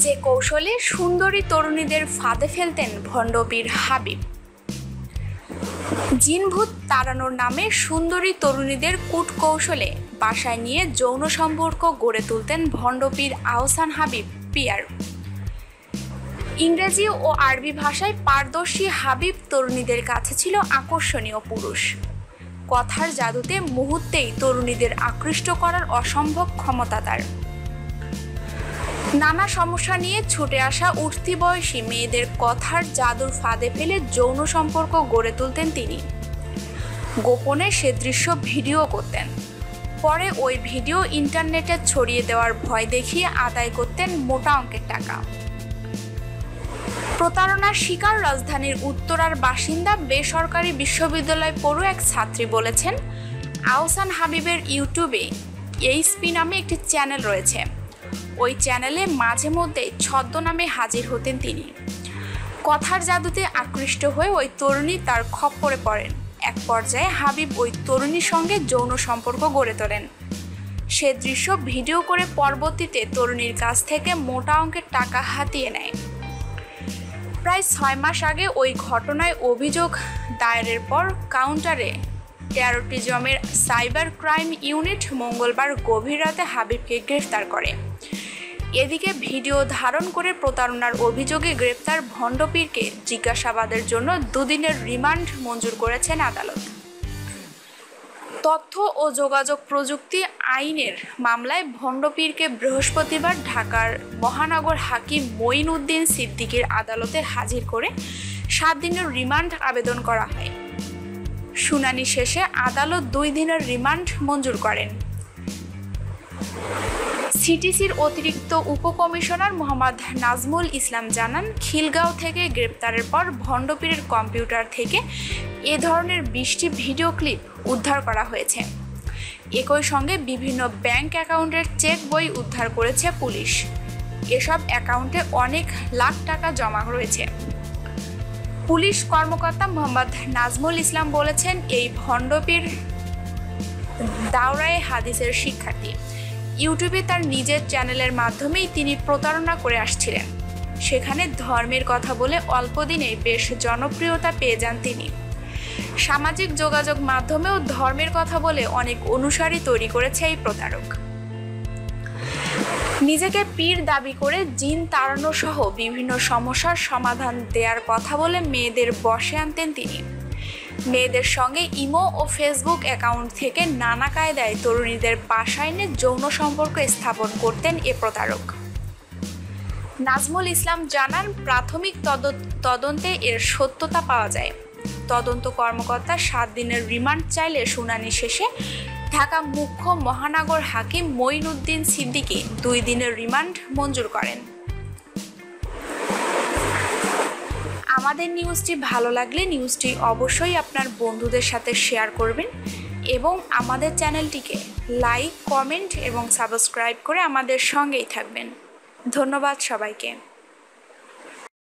কৌশলে সুন্দরী তরুণীদের ফাঁদে ফেলতেন ভণ্ডবীর হাবিব। জিনভূত তাড়ানোর নামে সুন্দরী তরুণীদের কূটকৌশলে বাসায় নিয়ে যৌন সম্পর্ক গড়ে তুলতেন ভণ্ডপীর আহসান হাবিব, পিয়ার। ইংরেজি ও আরবি ভাষায় পারদর্শী হাবিব তরুণীদের কাছে ছিল আকর্ষণীয় পুরুষ। কথার জাদুতে মুহূর্তেই তরুণীদের আকৃষ্ট করার অসম্ভব ক্ষমতা তার। নানা সমস্যা নিয়ে ছুটে আসা উঠতি বয়সী মেয়েদের কথার জাদুর ফাঁদে ফেলে যৌন সম্পর্ক গড়ে তুলতেন তিনি। গোপনে সে দৃশ্য ভিডিও করতেন। পরে ওই ভিডিও ইন্টারনেটে ছড়িয়ে দেওয়ার ভয় দেখিয়ে আদায় করতেন মোটা অঙ্কের টাকা। প্রতারণার শিকার রাজধানীর উত্তরার বাসিন্দা বেসরকারি বিশ্ববিদ্যালয় পড়ু এক ছাত্রী বলেছেন, আহসান হাবিবের ইউটিউবে এইচপি নামে একটি চ্যানেল রয়েছে। ওই চ্যানেলে মাঝে মধ্যে ছদ্মনামে হাজির হতেন তিনি। কথার জাদুতে আকৃষ্ট হয়ে ওই তরুণী তার খপ্পরে পড়েন। এক পর্যায়ে হাবিব ওই তরুণীর সঙ্গে যৌন সম্পর্ক গড়ে তোলেন। সে দৃশ্য ভিডিও করে পরবর্তীতে তরুণীর কাছ থেকে মোটা অঙ্কের টাকা হাতিয়ে নেয়। প্রায় ছয় মাস আগে ওই ঘটনায় অভিযোগ দায়েরের পর কাউন্টারে টেরোটিজমের সাইবার ক্রাইম ইউনিট মঙ্গলবার গভীর রাতে হাবিবকে গ্রেফতার করে। এদিকে ভিডিও ধারণ করে প্রতারণার অভিযোগে গ্রেপ্তার ভণ্ডপীরকে জিজ্ঞাসাবাদের জন্য দুদিনের রিমান্ড মঞ্জুর করেছেন আদালত। তথ্য ও যোগাযোগ প্রযুক্তি আইনের মামলায় ভণ্ডপীরকে বৃহস্পতিবার ঢাকার মহানগর হাকিম মঈন উদ্দিন সিদ্দিকীর আদালতে হাজির করে সাত দিনের রিমান্ড আবেদন করা হয়। শুনানি শেষে আদালত দুই দিনের রিমান্ড মঞ্জুর করেন। সিটিসির অতিরিক্ত উপকমিশনার মোহাম্মদ নাজমুল ইসলাম জানান, খিলগাঁও থেকে গ্রেপ্তারের পর ভণ্ডপীরের কম্পিউটার থেকে এ ধরনের বিশটি ভিডিও ক্লিপ উদ্ধার করা হয়েছে। একই সঙ্গে বিভিন্ন ব্যাংক অ্যাকাউন্টের চেক বই উদ্ধার করেছে পুলিশ। এসব অ্যাকাউন্টে অনেক লাখ টাকা জমা রয়েছে। পুলিশ কর্মকর্তা মোহাম্মদ নাজমুল ইসলাম বলেছেন, এই ভণ্ডপীর দাওরায়ে হাদিসের শিক্ষার্থী। ইউটিউবে তার নিজের চ্যানেলের মাধ্যমেই তিনি প্রতারণা করে আসছিলেন। সেখানে ধর্মের কথা বলে অল্প দিনেই বেশ জনপ্রিয়তা পেয়ে যান তিনি। সামাজিক যোগাযোগ মাধ্যমেও ধর্মের কথা বলে অনেক অনুসারী তৈরি করেছে এই প্রতারক। নিজেকে পীর দাবি করে জিন তাড়ানো সহ বিভিন্ন সমস্যার সমাধান দেওয়ার কথা বলে মেয়েদের বসে আনতেন তিনি। মেয়েদের সঙ্গে ইমো ও ফেসবুক অ্যাকাউন্ট থেকে নানা কায়দায় তরুণীদের বাসায় যৌন সম্পর্ক স্থাপন করতেন এ প্রতারক। নাজমুল ইসলাম জানান, প্রাথমিক তদন্তে এর সত্যতা পাওয়া যায়। তদন্ত কর্মকর্তা সাত দিনের রিমান্ড চাইলে শুনানি শেষে ঢাকা মুখ্য মহানগর হাকিম মঈনুদ্দিন সিদ্দিকী দুই দিনের রিমান্ড মঞ্জুর করেন। আমাদের নিউজটি ভালো লাগলে নিউজটি অবশ্যই আপনার বন্ধুদের সাথে শেয়ার করবেন এবং আমাদের চ্যানেলটিকে লাইক কমেন্ট এবং সাবস্ক্রাইব করে আমাদের সঙ্গেই থাকবেন। ধন্যবাদ সবাইকে।